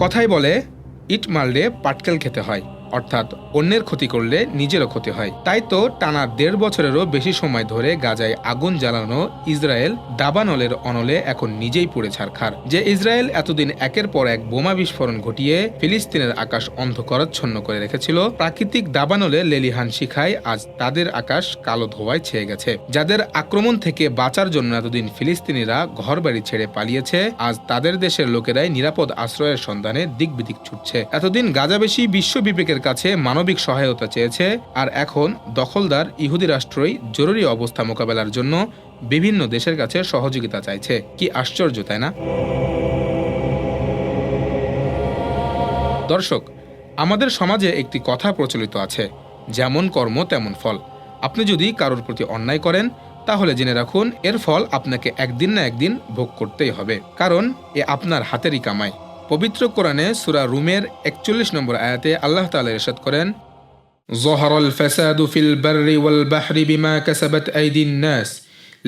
কথাই বলে ইট মারলে পাটকেল খেতে হয়। অর্থাৎ অন্যের ক্ষতি করলে নিজেরও ক্ষতি হয়। তাই তো টানা দেড় বছরেরও বেশি সময় ধরে গাজায় আগুন জ্বালানো ইসরায়েল দাবানলের অনলে এখন নিজেই পড়ে ছারখার। যে ইসরায়েল এতদিন একের পর এক বোমা বিস্ফোরণ ঘটিয়ে ফিলিস্তিনের আকাশ অন্ধকারাচ্ছন্ন করে রেখেছিল, প্রাকৃতিক দাবানলে লেলিহান শিখায় আজ তাদের আকাশ কালো ধোয়ায় ছেয়ে গেছে। যাদের আক্রমণ থেকে বাঁচার জন্য এতদিন ফিলিস্তিনিরা ঘরবাড়ি ছেড়ে পালিয়েছে, আজ তাদের দেশের লোকেরাই নিরাপদ আশ্রয়ের সন্ধানে দিক বিদিক ছুটছে। এতদিন গাজাবেশি বিশ্ব বিবেকের কাছে মানবিক সহায়তা চেয়েছে আর এখন দখলদার ইহুদি রাষ্ট্রই জরুরি অবস্থা মোকাবেলার জন্য বিভিন্ন দেশের কাছে সহযোগিতা চাইছে। কি আশ্চর্য, তাই না? দর্শক, আমাদের সমাজে একটি কথা প্রচলিত আছে, যেমন কর্ম তেমন ফল। আপনি যদি কারোর প্রতি অন্যায় করেন, তাহলে জেনে রাখুন, এর ফল আপনাকে একদিন না একদিন ভোগ করতেই হবে, কারণ এ আপনার হাতেরই কামাই। পবিত্র কোরআনে সুরা রুমের একচল্লিশ নম্বর আয়াতে আল্লাহ তালা ইরশাদ করেন, জহরল ফ্যাসাদু ফিল বাররি ওয়াল বাহরি বিমা কাসাবাত আইদিন নাস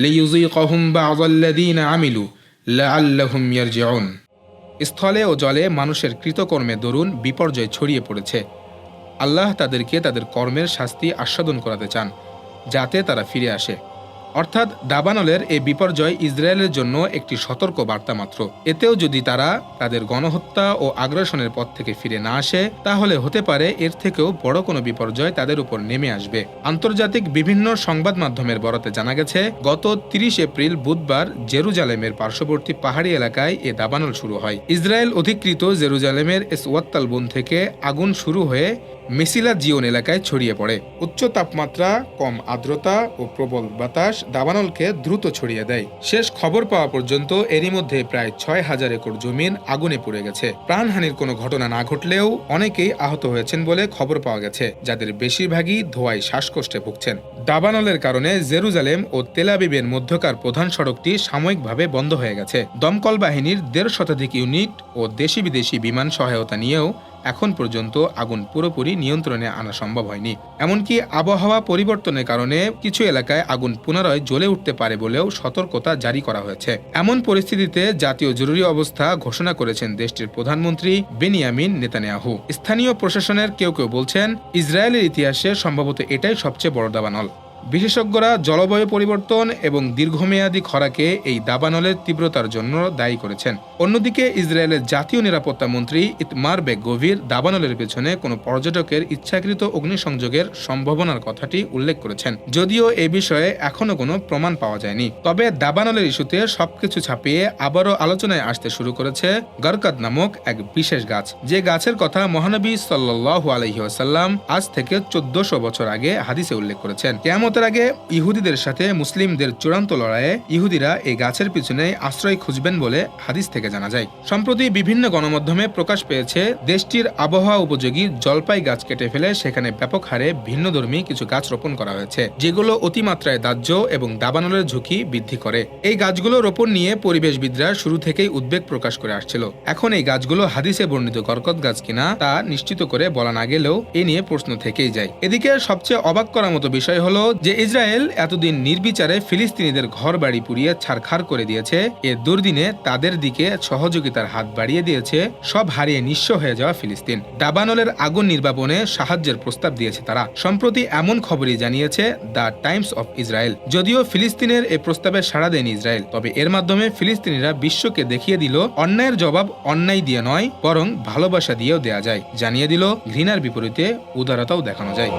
লিইউযীকাহুম বা'দাল্লাযীনা আমিলু লাআল্লাহুম ইয়ারজিউন। স্থলে ও জলে মানুষের কৃতকর্মে দরুন বিপর্যয় ছড়িয়ে পড়েছে। আল্লাহ তাদেরকে তাদের কর্মের শাস্তি আস্বাদন করাতে চান, যাতে তারা ফিরে আসে। অর্থাৎ দাবানলের এই বিপর্যয় ইসরায়েলের জন্য একটি সতর্ক বার্তা মাত্র। এতেও যদি তারা তাদের গণহত্যা ও আগ্রাসনের পথ থেকে ফিরে না আসে, তাহলে হতে পারে এর থেকেও বড় কোনো বিপর্যয় তাদের উপর নেমে আসবে। আন্তর্জাতিক বিভিন্ন সংবাদ মাধ্যমের বরাতে জানা গেছে, গত তিরিশ এপ্রিল বুধবার জেরুজালেমের পার্শ্ববর্তী পাহাড়ি এলাকায় এ দাবানল শুরু হয়। ইসরায়েল অধিকৃত জেরুজালেমের এসওয়াত্তাল বন থেকে আগুন শুরু হয়ে মেসিলা জিওন এলাকায় ছড়িয়ে পড়ে। উচ্চ তাপমাত্রা, কম আর্দ্রতা ও প্রবল বাতাস দাবানলকে দ্রুত ছড়িয়ে দেয়। শেষ খবর পাওয়া পর্যন্ত এরই মধ্যে প্রায় ছয় হাজার একর জমিন আগুনে পুড়ে গেছে। প্রাণহানির কোনো ঘটনা না ঘটলেও অনেকেই আহত হয়েছেন বলে খবর পাওয়া গেছে, যাদের বেশিরভাগই ধোয়ায় শ্বাসকষ্টে ভুগছেন। দাবানলের কারণে জেরুজালেম ও তেলাবিবের মধ্যকার প্রধান সড়কটি সাময়িকভাবে বন্ধ হয়ে গেছে। দমকল বাহিনীর দেড় শতাধিক ইউনিট ও দেশি বিদেশি বিমান সহায়তা নিয়েও এখন পর্যন্ত আগুন পুরোপুরি নিয়ন্ত্রণে আনা সম্ভব হয়নি। এমনকি আবহাওয়া পরিবর্তনের কারণে কিছু এলাকায় আগুন পুনরায় জ্বলে উঠতে পারে বলেও সতর্কতা জারি করা হয়েছে। এমন পরিস্থিতিতে জাতীয় জরুরি অবস্থা ঘোষণা করেছেন দেশটির প্রধানমন্ত্রী বেনিয়ামিন নেতানিয়াহু। স্থানীয় প্রশাসনের কেউ কেউ বলছেন, ইসরায়েলের ইতিহাসে সম্ভবত এটাই সবচেয়ে বড় দাবানল। বিশেষজ্ঞরা জলবায়ু পরিবর্তন এবং দীর্ঘমেয়াদী খরাকে এই দাবানলের তীব্রতার জন্য দায়ী করেছেন। অন্যদিকে ইসরায়েলের জাতীয় নিরাপত্তা মন্ত্রী ইতমার বেগ গভীর দাবানলের পেছনে কোনো পর্যটকের ইচ্ছাকৃত অগ্নিসংযোগের সম্ভাবনার কথাটি উল্লেখ করেছেন। যদিও এ বিষয়ে এখনও কোনো প্রমাণ পাওয়া যায়নি। তবে দাবানলের ইস্যুতে সবকিছু ছাপিয়ে আবারও আলোচনায় আসতে শুরু করেছে গরকাত নামক এক বিশেষ গাছ। যে গাছের কথা মহানবী সাল্লাহ আলহিহাসাল্লাম আজ থেকে চোদ্দশো বছর আগে হাদিসে উল্লেখ করেছেন। কেয়ামতের আগে ইহুদিদের সাথে মুসলিমদের চূড়ান্ত লড়াইয়ে ইহুদিরা এই গাছের পিছনে আশ্রয় খুঁজবেন বলে হাদিস থেকে জানা যায়। সম্প্রতি বিভিন্ন গণমাধ্যমে প্রকাশ পেয়েছে, দেশটির আবহাওয়া উপযোগী জলপাই গাছ কেটে ফেলে সেখানে ব্যাপক হারে ভিন্নধর্মী কিছু গাছ রোপণ করা হয়েছে, যেগুলো অতিমাত্রায় দাহ্য এবং দাবানলের ঝুঁকি বৃদ্ধি করে। এই গাছগুলো রোপণ নিয়ে পরিবেশবিদরা শুরু থেকেই উদ্বেগ প্রকাশ করে আসছিল। এখন এই গাছগুলো হাদিসে বর্ণিত গরকত গাছ কিনা তা নিশ্চিত করে বলা না গেলেও এ নিয়ে প্রশ্ন থেকেই যায়। এদিকে সবচেয়ে অবাক করার মতো বিষয় হলো যে ইসরায়েল এতদিন নির্বিচারে ফিলিস্তিনিদের ঘর বাড়ি পুড়িয়ে ছারখার করে দিয়েছে, এ দুর্দিনে তাদের দিকে সহযোগিতার হাত বাড়িয়ে দিয়েছে, সব হারিয়ে নিঃস্ব হয়ে যাওয়া ফিলিস্তিন। দাবানলের আগুন নির্বাপনে সাহায্যের প্রস্তাব দিয়েছে তারা। সম্প্রতি এমন খবরই জানিয়েছে দ্য টাইমস অফ ইসরায়েল। যদিও ফিলিস্তিনের এ প্রস্তাবে সাড়া দেয়নি ইসরায়েল, তবে এর মাধ্যমে ফিলিস্তিনিরা বিশ্বকে দেখিয়ে দিল, অন্যায়ের জবাব অন্যায় দিয়ে নয়, বরং ভালোবাসা দিয়েও দেয়া যায়। জানিয়ে দিল, ঘৃণার বিপরীতে উদারতাও দেখানো যায়।